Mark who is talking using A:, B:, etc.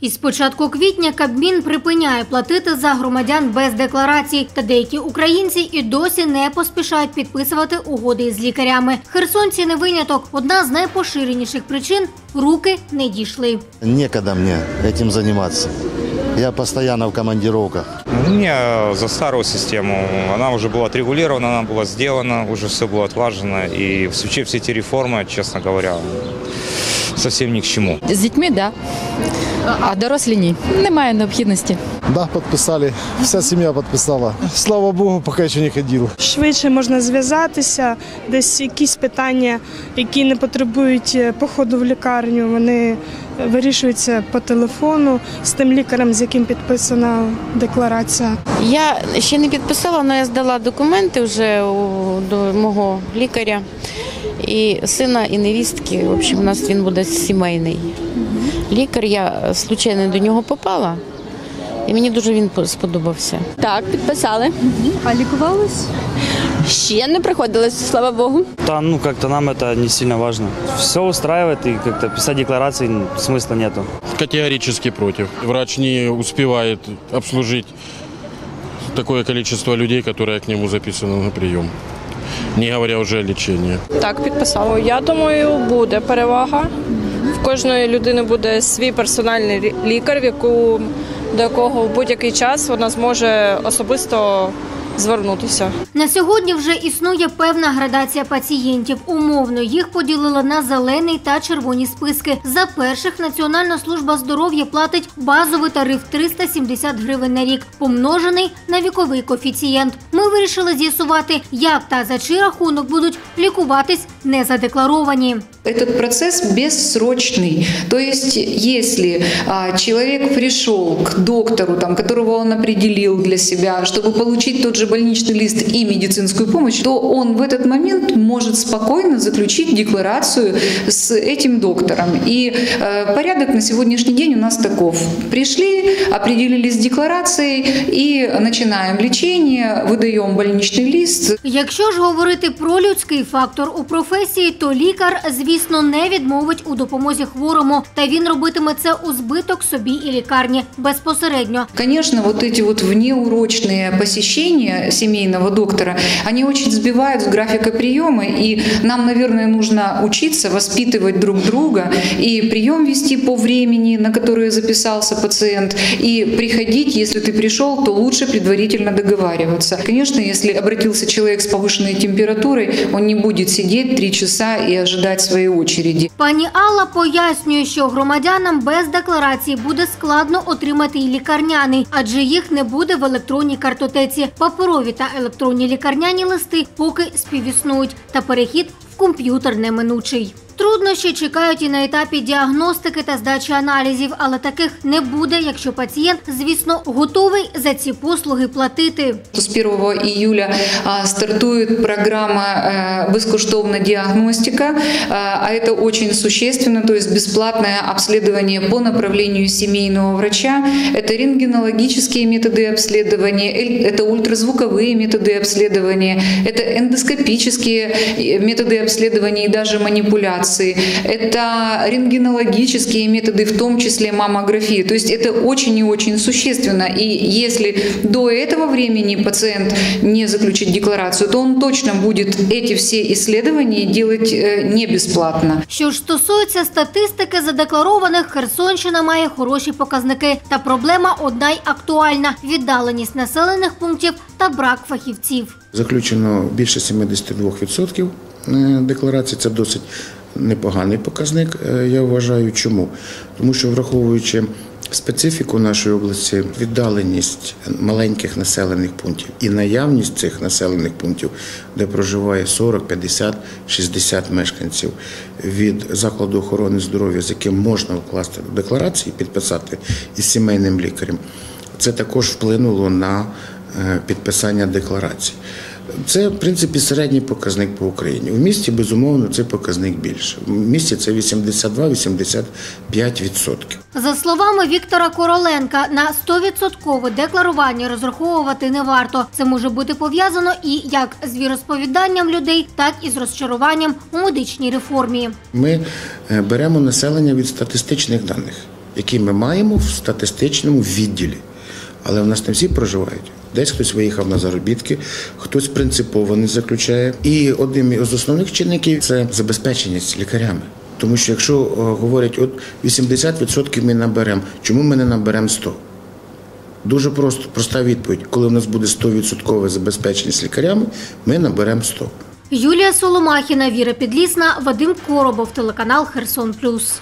A: Із початку квітня Кабмін припиняє платити за громадян без декларацій, та деякі українці і досі не поспішають підписувати угоди з лікарями. Херсонці не виняток. Одна з найпоширеніших причин руки не дійшли.
B: Некогда мне этим заниматься. Я постоянно в командировках.
C: Мне за старую систему, она уже была отрегулирована, она была сделана, уже все было отлажено. И вообще все эти реформы, честно говоря, совсем ни к чему.
D: З дітьми, так. Да. А дорослі ні. Немає необхідності.
E: Да, подписали. Вся семья подписала. Слава Богу, пока еще не ходил.
F: Швидше можна зв'язатися, десь якісь питання, які не потребують е, походу в лікарню, вони вирішуються по телефону з тим лікарем, з яким підписана декларація.
G: Я ще не підписала, але я здала документи вже до мого лікаря І сина, і невістки. В общем, у нас він буде сімейний. Лікар, я случайно до нього попала, і мені дуже він по- сподобався.
H: Так, підписали.
D: А лікувались?
H: Ще не приходилось, слава Богу.
I: Да, ну как-то нам это не сильно важно. Все устраивает и как-то писать декларации смысла нету.
J: Категорически против. Врач не успевает обслужить такое количество людей, которые к нему записаны на прием. Не говоря уже о лечении.
K: Так, підписала. Я думаю, буде перевага. В кожної людини буде свій персональний лікар, в яку до якого в будь-який час вона зможе особисто звернутися.
A: На сьогодні вже існує певна градація пацієнтів. Умовно їх поділили на зелений та червоні списки. За перших Національна служба здоров'я платить базовий тариф 370 гривень на рік, помножений на віковий коефіцієнт. Ми вирішили з'ясувати, як та за чий рахунок будуть лікуватись незадекларовані.
L: Этот процесс бессрочный. То есть, если а, человек пришел к доктору, там, которого он определил для себя, чтобы получить тот же больничный лист и медицинскую помощь, то он в этот момент может спокойно заключить декларацию с этим доктором. И э, порядок на сегодняшний день у нас таков. Пришли, определились с декларацией и начинаем лечение, выдаем больничный лист,
A: Якщо ж говорити про людський фактор у професії, то лікар, звісно, не відмовить у допомозі хворому, та він робитиме це у збиток собі і лікарні безпосередньо.
L: Конечно, вот эти вот внеурочные посещения семейного доктора, они очень сбивают с графика приема, и нам, наверное, нужно учиться воспитывать друг друга и прием вести по времени, на которое записался пациент, и приходить, если ты пришел, то лучше предварительно договариваться. Конечно, если обратился человек с повышенной температурой, он не будет сидеть три часа и ожидать своей очереди.
A: Пані Алла пояснює, що громадянам без декларації буде складно отримати і лікарняний, адже їх не буде в електронній картотеці. Паперові та електронні лікарняні листи поки співіснують, та перехід в комп'ютер неминучий. Труднощі чекають і на етапі діагностики та здачі аналізів, але таких не буде, якщо пацієнт, звісно, готовий за ці послуги платити.
L: С 1 июля а, стартует программа э, «Бескуштовная диагностика», а, а это очень существенно, то есть бесплатное обследование по направлению семейного врача. Это рентгенологические методы обследования, эль- это ультразвуковые методы обследования, это эндоскопические э, методы обследования и даже манипуляции. Это рентгенологические методы, в том числе маммография. То есть это очень и очень существенно. И если до этого времени пациент не заключит декларацию, то он точно будет эти все исследования делать э, не бесплатно.
A: Що ж стосується статистики задекларованих, Херсонщина має хороші показники. Та проблема одна й актуальна: віддаленість населених пунктів та брак фахівців.
M: Заключено більше 72% е, декларацій. Це досить непоганий показник. е, Я вважаю, чому? Тому що враховуючи специфіку нашої області, віддаленість маленьких населених пунктів і наявність цих населених пунктів, де проживає 40, 50, 60 мешканців від закладу охорони здоров'я, з яким можна вкласти декларації, підписати із сімейним лікарем, це також вплинуло на е, підписання декларацій. Це, в принципі, середній показник по Україні. В місті, безумовно, цей показник більше. В місті це 82-85%.
A: За словами Віктора Короленка, на 100% декларування розраховувати не варто. Це може бути пов'язано і як з віросповіданням людей, так і з розчаруванням у медичній реформі.
M: Ми е, беремо населення від статистичних даних. які ми маємо в статистичному відділі. Але в нас не всі проживають. Десь хтось виїхав на заробітки, хтось принципово не заключає. І одним із основних чинників це забезпеченість лікарями. Тому що якщо е, говорять, от 80% ми наберемо, чому ми не наберемо 100%? Дуже просто, проста відповідь. Коли в нас буде 100% забезпеченість лікарями, ми наберемо 100%.
A: Юлія Соломахіна, Віра Підлісна, Вадим Коробов, телеканал Херсон Плюс.